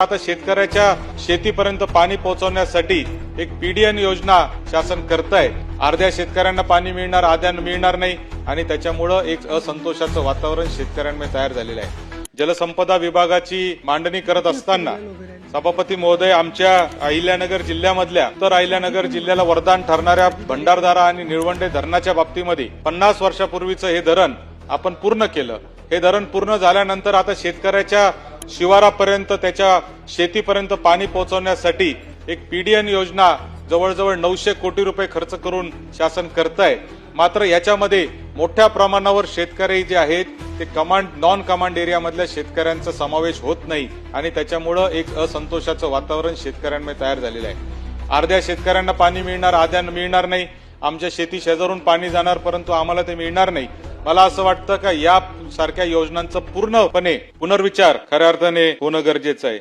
आता शेतकऱ्याच्या शेतीपर्यंत पाणी पोहोचवण्यासाठी एक पीडीएन योजना शासन करत आहे अर्ध्या शेतकऱ्यांना पाणी मिळणार अर्ध्यांना मिळणार नाही आणि त्याच्यामुळं एक असंतोषाचं वातावरण शेतकऱ्यांमध्ये तयार झालेलं आहे. जलसंपदा विभागाची मांडणी करत असताना सभापती महोदय आमच्या अहिल्यानगर जिल्ह्यामधल्या तर अहिल्यानगर जिल्ह्याला वरदान ठरणाऱ्या भंडारदारा आणि निळवंडे धरणाच्या बाबतीमध्ये पन्नास वर्षापूर्वीचं हे धरण आपण पूर्ण केलं. हे धरण पूर्ण झाल्यानंतर आता शेतकऱ्याच्या शिवारापर्यंत त्याच्या शेतीपर्यंत पाणी पोहोचवण्यासाठी एक पीडीएन योजना जवळजवळ नऊशे कोटी रुपये खर्च करून शासन करत आहे मात्र याच्यामध्ये मोठ्या प्रमाणावर शेतकरी जे आहेत ते कमांड नॉन कमांड एरियामधल्या शेतकऱ्यांचा समावेश होत नाही आणि त्याच्यामुळं एक असंतोषाचं वातावरण शेतकऱ्यांमध्ये तयार झालेलं आहे. अर्ध्या शेतकऱ्यांना पाणी मिळणार अर्ध्यांना मिळणार नाही. आमच्या शेती शेजारून पाणी जाणार परंतु आम्हाला ते मिळणार नाही. मला असं वाटतं का या सारख्या योजनांचा पूर्णपणे पुनर्विचार खऱ्या अर्थाने होणं गरजेचं आहे.